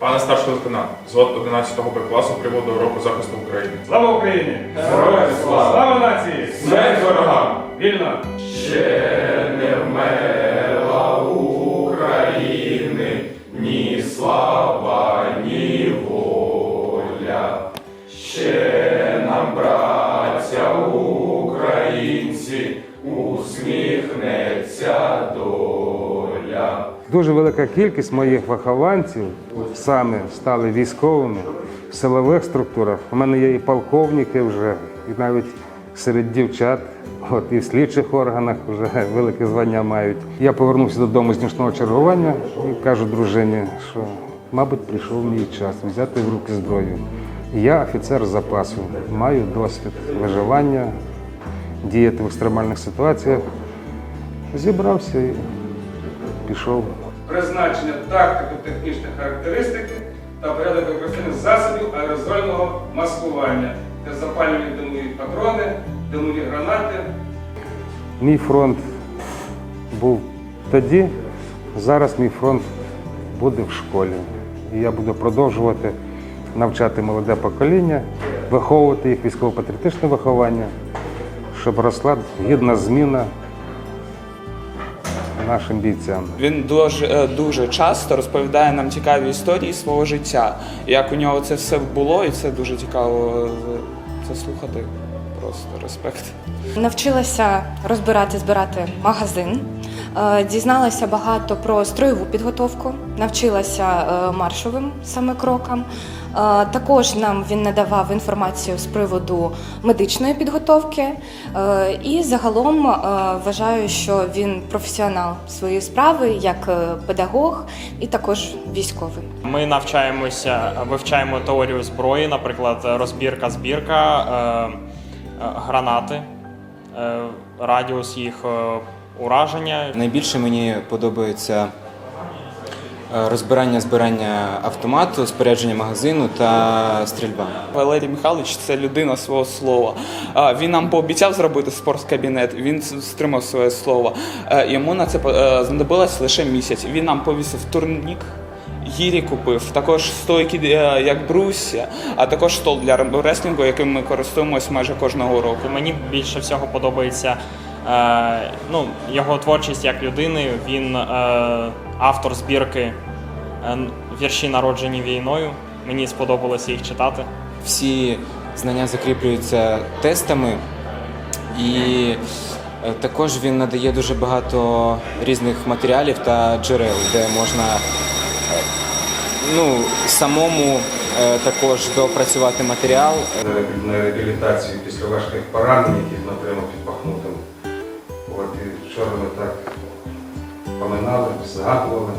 Пане старший лейтенант, звод 11 Б класу приводу року захисту України. Слава Україні! Героям слава! Слава нації! Смерть ворогам! Вільно! Дуже велика кількість моїх вихованців саме стали військовими в силових структурах. У мене є і полковники вже, і навіть серед дівчат, от і в слідчих органах вже велике звання мають. Я повернувся додому з нічного чергування і кажу дружині, що, мабуть, прийшов мій час взяти в руки зброю. Я офіцер запасу, маю досвід виживання, діяти в екстремальних ситуаціях. Зібрався і пішов. Призначення тактико-технічних характеристики та порядок використання засобів аерозольного маскування, де запалювані димові патрони, димові гранати, Мій фронт був тоді, зараз мій фронт буде в школі. І я буду продовжувати навчати молоде покоління, виховувати їх військово-патріотичне виховання, щоб росла гідна зміна нашим бійцям. Він дуже, е, дуже часто розповідає нам цікаві історії свого життя. Як у нього це все було, і це дуже цікаво е, це слухати. Просто респект. Навчилася розбирати, збирати магазин, дізналася багато про строєву підготовку, навчилася е, маршовим саме крокам. Е, Також нам він надавав інформацію з приводу медичної підготовки. Е, І загалом е, вважаю, що він професіонал своєї справи як е, педагог і також військовий. Ми навчаємося, вивчаємо теорію зброї, наприклад, розбірка, збірка, е, е, гранати, е, радіус їх е, ураження. Найбільше мені подобається е, розбирання збирання автомату, спорядження магазину та стрільба. Валерій Михайлович це людина свого слова. Він нам пообіцяв зробити спорткабінет, він стримав своє слово. Е, Йому на це по- е, знадобилось лише місяць. Він нам повісив турнік. Гірі купив, також стойки як брусся, а також стол для реслінгу, яким ми користуємось майже кожного року. Мені більше всього подобається ну, його творчість як людини. Він е, автор збірки е, вірші, народжені війною. Мені сподобалося їх читати. Всі знання закріплюються тестами, і е, також він надає дуже багато різних матеріалів та джерел, де можна е, ну, самому е, також допрацювати матеріал. на реабілітацію після важких поранень, яких ми отримав Бахмутом. От і вчора ми так поминали, згадували.